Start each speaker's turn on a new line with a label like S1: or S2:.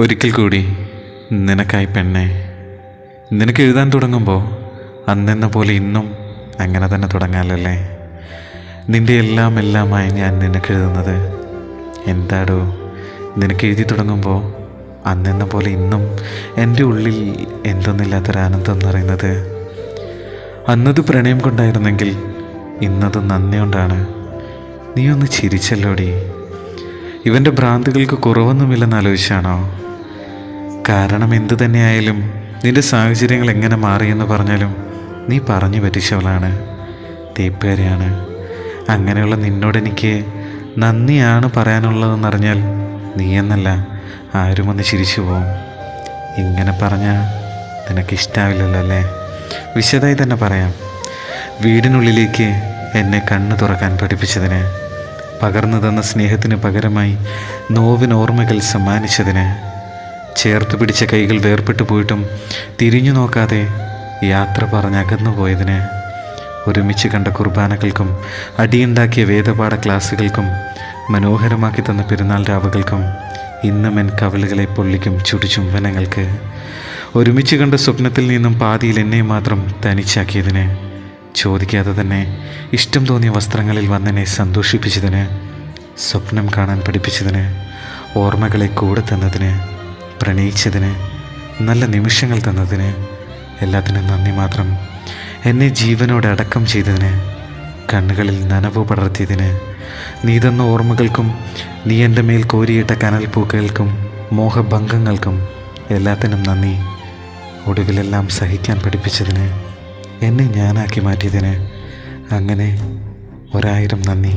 S1: ഒരിക്കൽ കൂടി നിനക്കായി പെണ്ണെ നിനക്ക് എഴുതാൻ തുടങ്ങുമ്പോൾ അന്നെന്ന പോലെ ഇന്നും അങ്ങനെ തന്നെ തുടങ്ങാലല്ലേ? നിന്റെ എല്ലാം എല്ലാമായി ഞാൻ നിനക്ക് എഴുതുന്നത്. എന്താടോ നിനക്ക് എഴുതി തുടങ്ങുമ്പോൾ അന്നെന്ന പോലെ ഇന്നും എന്റെ ഉള്ളിൽ എന്തൊന്നില്ലാത്തൊരാനന്ദം എന്ന് പറയുന്നത്? അന്നത് പ്രണയം കൊണ്ടായിരുന്നെങ്കിൽ ഇന്നത് നന്ദി കൊണ്ടാണ്. നീ ഒന്ന് ചിരിച്ചല്ലോടി? ഇവന്റെ ഭ്രാന്തികൾക്ക് കുറവൊന്നുമില്ലെന്ന് ആലോചിച്ചാണോ? കാരണം എന്തു തന്നെയായാലും നിന്റെ സാഹചര്യങ്ങൾ എങ്ങനെ മാറിയെന്ന് പറഞ്ഞാലും നീ പറഞ്ഞു പറ്റിച്ചവളാണ്. തേപ്പേരയാണ്. അങ്ങനെയുള്ള നിന്നോട് എനിക്ക് നന്ദിയാണ് പറയാനുള്ളതെന്നറിഞ്ഞാൽ നീ എന്നല്ല ആരും ഒന്ന് ചിരിച്ചു പോവും. ഇങ്ങനെ പറഞ്ഞാൽ നിനക്കിഷ്ടാവില്ലല്ലോ അല്ലേ? വിശദമായി തന്നെ പറയാം. വീടിനുള്ളിലേക്ക് എന്നെ കണ്ണു തുറക്കാൻ പഠിപ്പിച്ചതിന് പകർന്നു തന്ന സ്നേഹത്തിന് പകരമായി നോവിനോർമ്മകൾ സമ്മാനിച്ചതിന് ചേർത്ത് പിടിച്ച കൈകൾ വേർപെട്ടു പോയിട്ടും തിരിഞ്ഞു നോക്കാതെ യാത്ര പറഞ്ഞകന്നു പോയതിന് ഒരുമിച്ച് കണ്ട കുർബാനകൾക്കും അടിയുണ്ടാക്കിയ വേദപാഠ ക്ലാസ്സുകൾക്കും മനോഹരമാക്കി തന്ന പെരുന്നാൾ രാവുകൾക്കും ഇന്നും എൻ കവലുകളെ പൊള്ളിക്കും ചുടുചുംബനങ്ങൾക്ക്. ഒരുമിച്ച് കണ്ട സ്വപ്നത്തിൽ നിന്നും പാതിയിൽ എന്നെ മാത്രം തനിച്ചാക്കിയതിന് ചോദിക്കാതെ തന്നെ ഇഷ്ടം തോന്നിയ വസ്ത്രങ്ങളിൽ വന്നെന്നെ സന്തോഷിപ്പിച്ചതിന് സ്വപ്നം കാണാൻ പഠിപ്പിച്ചതിന് ഓർമ്മകളെ കൂടെ തന്നതിന് പ്രണയിച്ചതിന് നല്ല നിമിഷങ്ങൾ തന്നതിന് എല്ലാത്തിനും നന്ദി മാത്രം. എന്നെ ജീവനോടെ അടക്കം ചെയ്തതിന് കണ്ണുകളിൽ നനവ് പടർത്തിയതിന് നീ തന്ന ഓർമ്മകൾക്കും നീ എന്റെ മേൽ കോരിയിട്ട കനൽ പൂക്കൾക്കും മോഹഭംഗങ്ങൾക്കും എല്ലാത്തിനും നന്ദി. ഒടുവിലെല്ലാം സഹിക്കാൻ പഠിപ്പിച്ചതിന് എന്നെ ഞാനാക്കി മാറ്റിയതിന് അങ്ങനെ ഒരായിരം നന്ദി.